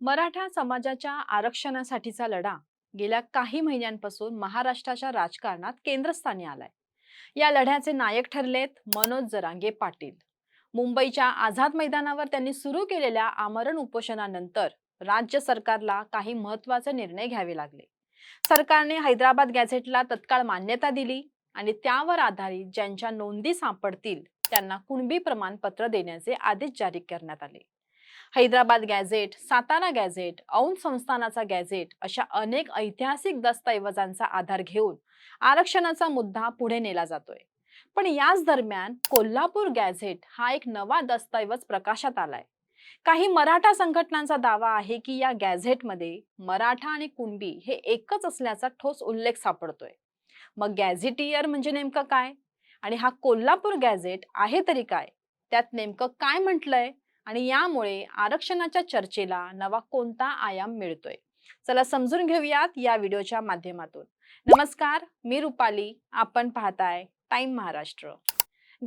मराठा समाजाच्या आरक्षणासाठीचा लढा गेल्या काही महिन्यांपासून महाराष्ट्राच्या राजकारणात केंद्रस्थानी आलाय. या लढ्याचे नायक ठरलेत मनोज जरांगे पाटील. मुंबईच्या आझाद मैदानावर त्यांनी सुरू केलेल्या आमरण उपोषणानंतर राज्य सरकारला काही महत्त्वाचे निर्णय घ्यावे लागले. सरकारने हैदराबाद गॅझेटला तत्काळ मान्यता दिली आणि त्यावर आधारित ज्यांच्या नोंदी सापडतील त्यांना कुणबी प्रमाणपत्र देण्याचे आदेश जारी करण्यात आले. हैदराबाद गॅझेट सातारा गॅझेट औंध संस्थानाचा गॅझेट अशा अनेक ऐतिहासिक दस्तऐवजांचा आधार घेऊन आरक्षणाचा मुद्दा पुढे नेला जातोय. पण याच दरम्यान कोल्हापूर गॅझेट हा एक नवा दस्तऐवज प्रकाशात आलाय. काही मराठा संघटनांचा दावा आहे की या गॅझेटमध्ये मराठा आणि कुणबी हे एकच असल्याचा ठोस उल्लेख सापडतोय. मग गॅझेटियर म्हणजे नेमकं काय? आणि हा कोल्हापूर गॅझेट आहे तरी काय? त्यात नेमकं काय म्हटलंय? आणि यामुळे आरक्षणाच्या चर्चेला नवा कोणता आयाम मिळतोय? चला समजून घेऊयात या व्हिडिओच्या माध्यमातून. नमस्कार मी रुपाली. आपण पाहताय टाइम महाराष्ट्र.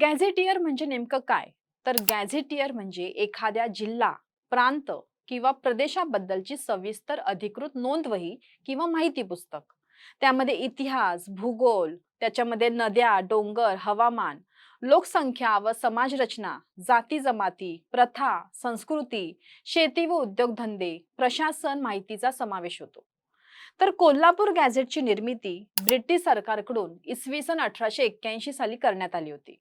गॅझेटियर म्हणजे नेमकं काय? तर गॅझेटियर म्हणजे एखाद्या जिल्हा प्रांत किंवा प्रदेशाबद्दलची सविस्तर अधिकृत नोंदवही किंवा माहिती पुस्तक. त्यामध्ये इतिहास भूगोल त्याच्यामध्ये नद्या डोंगर हवामान लोकसंख्या व समाज रचना जाती जमाती प्रथा संस्कृती शेती व उद्योगधंदे प्रशासन माहितीचा समावेश होतो. तर कोल्हापूर गॅझेटची निर्मिती ब्रिटिश सरकारकडून इसवी सन अठराशे एक्क्याऐंशी साली करण्यात आली होती.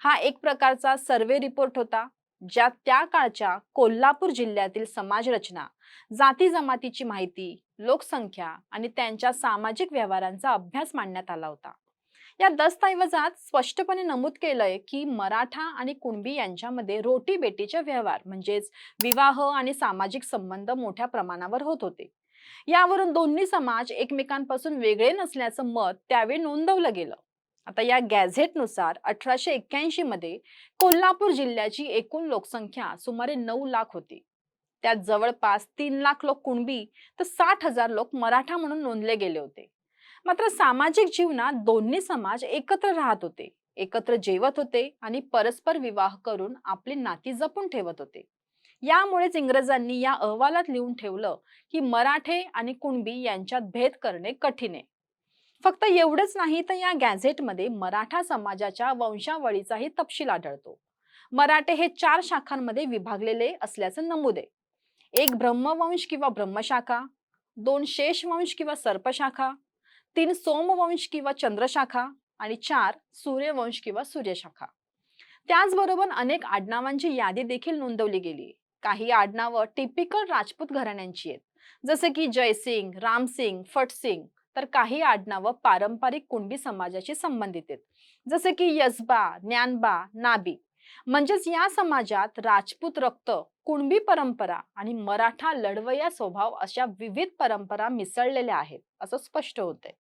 हा एक प्रकारचा सर्वे रिपोर्ट होता ज्यात त्या काळच्या कोल्हापूर जिल्ह्यातील समाज रचना जाती जमातीची माहिती लोकसंख्या आणि त्यांच्या सामाजिक व्यवहारांचा अभ्यास मांडण्यात आला होता. या दस्तऐवजात स्पष्टपणे नमूद केलंय की मराठा आणि कुणबी यांच्यामध्ये रोटी बेटीचे व्यवहार म्हणजेच विवाह आणि सामाजिक संबंध मोठ्या प्रमाणावर होत होते. यावरून दोन्ही समाज एकमेकांपासून वेगळे नसल्याचं मत त्यावेळी नोंदवलं गेलं. आता या गॅझेटनुसार अठराशे एक्क्याऐंशी मध्ये कोल्हापूर जिल्ह्याची एकूण लोकसंख्या सुमारे नऊ लाख होती. त्यात जवळपास तीन लाख लोक कुणबी तर साठ हजार लोक मराठा म्हणून नोंदले गेले होते. मात्र सामाजिक जीवनात दोन्ही समाज एकत्र राहत होते. एकत्र जेवत होते आणि परस्पर विवाह करून आपली नाती जपून ठेवत होते. यामुळेच इंग्रजांनी या अहवालात लिहून ठेवलं की मराठे आणि कुणबी यांच्यात भेद करणे कठीण आहे. फक्त एवढंच नाही तर या गॅझेटमध्ये मराठा समाजाच्या वंशावळीचाही तपशील आढळतो. मराठे हे चार शाखांमध्ये विभागलेले असल्याचं नमूद आहे. एक ब्रह्मवंश किंवा ब्रह्मशाखा दोन शेषवंश किंवा सर्पशाखा तीन सोमवंश किंवा चंद्रशाखा आणि चार सूर्यवंश किंवा सूर्यशाखा. त्याचबरोबर अनेक आडनावांची यादी देखील नोंदवली गेली. काही आडनावं टिपिकल राजपूत घराण्यांची आहेत. जसे की जयसिंग रामसिंग फटसिंग तर काही आडनावं पारंपरिक कुणबी समाजाशी संबंधित आहेत. जसे की यसबा ज्ञानबा नाबी. म्हणजेच या समाजात राजपूत रक्त कुणबी परंपरा आणि मराठा लढवया स्वभाव अशा विविध परंपरा मिसळलेल्या आहेत असं स्पष्ट होतंय.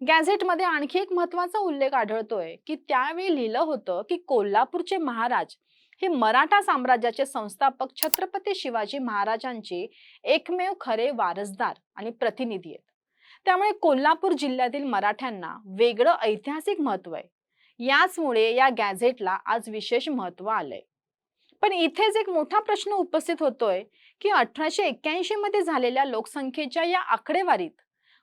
गॅझेटमध्ये आणखी एक महत्त्वाचा उल्लेख आढळतोय की त्यावेळी लिहिलं होतं की कोल्हापूरचे महाराज हे मराठा साम्राज्याचे संस्थापक छत्रपती शिवाजी महाराजांचे एकमेव खरे वारसदार आणि प्रतिनिधी आहेत. त्यामुळे कोल्हापूर जिल्ह्यातील मराठ्यांना वेगळं ऐतिहासिक महत्त्व आहे. याचमुळे या गॅझेटला आज विशेष महत्त्व आलंय. पण इथेच एक मोठा प्रश्न उपस्थित होतोय की अठराशे एक्क्याऐंशी मध्ये झालेल्या लोकसंख्येच्या या आकडेवारीत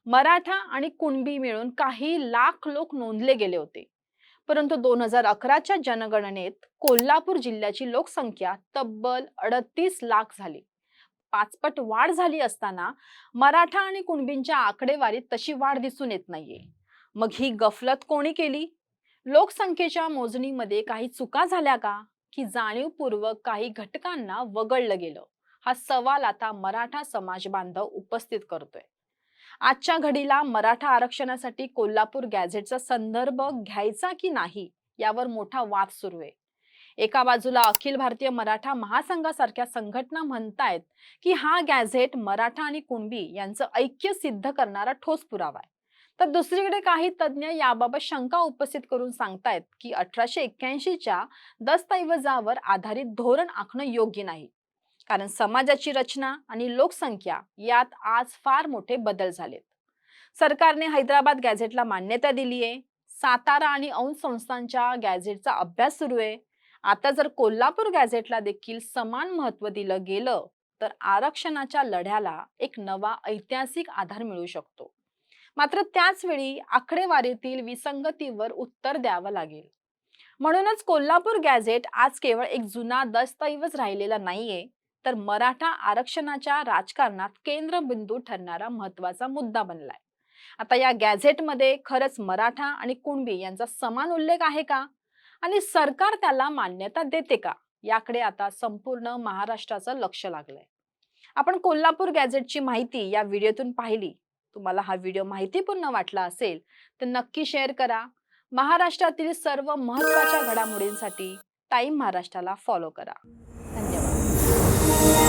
मराठा आणि कुणबी मिळून काही लाख लोक नोंदले गेले होते. परंतु दोन हजार अकराच्या जनगणनेत कोल्हापूर जिल्ह्याची लोकसंख्या तब्बल अडतीस लाख झाली. पाचपट वाढ झाली असताना मराठा आणि कुणबींच्या आकडेवारीत तशी वाढ दिसून येत नाहीये. मग ही गफलत कोणी केली? लोकसंख्येच्या मोजणीमध्ये काही चुका झाल्या का? की जाणीवपूर्वक काही घटकांना वगळलं गेलं? हा सवाल आता मराठा समाज बांधव उपस्थित करतोय. आजच्या घडीला मराठा आरक्षणासाठी कोल्हापूर गॅझेटचा संदर्भ घ्यायचा की नाही यावर मोठा वाद सुरू आहे. एका बाजूला अखिल भारतीय मराठा महासंघासारख्या संघटना म्हणतायत की हा गॅझेट मराठा आणि कुणबी यांचं ऐक्य सिद्ध करणारा ठोस पुरावा आहे. तर दुसरीकडे काही तज्ज्ञ याबाबत शंका उपस्थित करून सांगतायत की अठराशे एक्क्याऐंशीच्या दस्तऐवजावर आधारित धोरण आखणं योग्य नाही. कारण समाजाची रचना आणि लोकसंख्या यात आज फार मोठे बदल झालेत. सरकारने हैदराबाद गॅझेटला मान्यता दिली आहे. सातारा आणि औंध संस्थांच्या गॅझेटचा अभ्यास सुरू आहे. आता जर कोल्हापूर गॅझेटला देखील समान महत्त्व दिलं गेलं तर आरक्षणाच्या लढ्याला एक नवा ऐतिहासिक आधार मिळू शकतो. मात्र त्याच वेळी आकडेवारीतील विसंगतीवर उत्तर द्यावं लागेल. म्हणूनच कोल्हापूर गॅझेट आज केवळ एक जुना दस्तऐवज राहिलेला नाहीये तर मराठा आरक्षणाच्या राजकारणात केंद्रबिंदू ठरणारा महत्त्वाचा मुद्दा बनलाय. आता या गॅझेटमध्ये खरंच मराठा आणि कुणबी यांचा समान उल्लेख आहे का? आणि सरकार त्याला मान्यता देते का? याकडे आता संपूर्ण महाराष्ट्राचं लक्ष लागलंय. आपण कोल्हापूर गॅझेटची माहिती या व्हिडिओतून पाहिली. तुम्हाला हा व्हिडिओ माहितीपूर्ण वाटला असेल तर नक्की शेअर करा. महाराष्ट्रातील सर्व महत्त्वाच्या घडामोडींसाठी टाइम महाराष्ट्राला फॉलो करा. you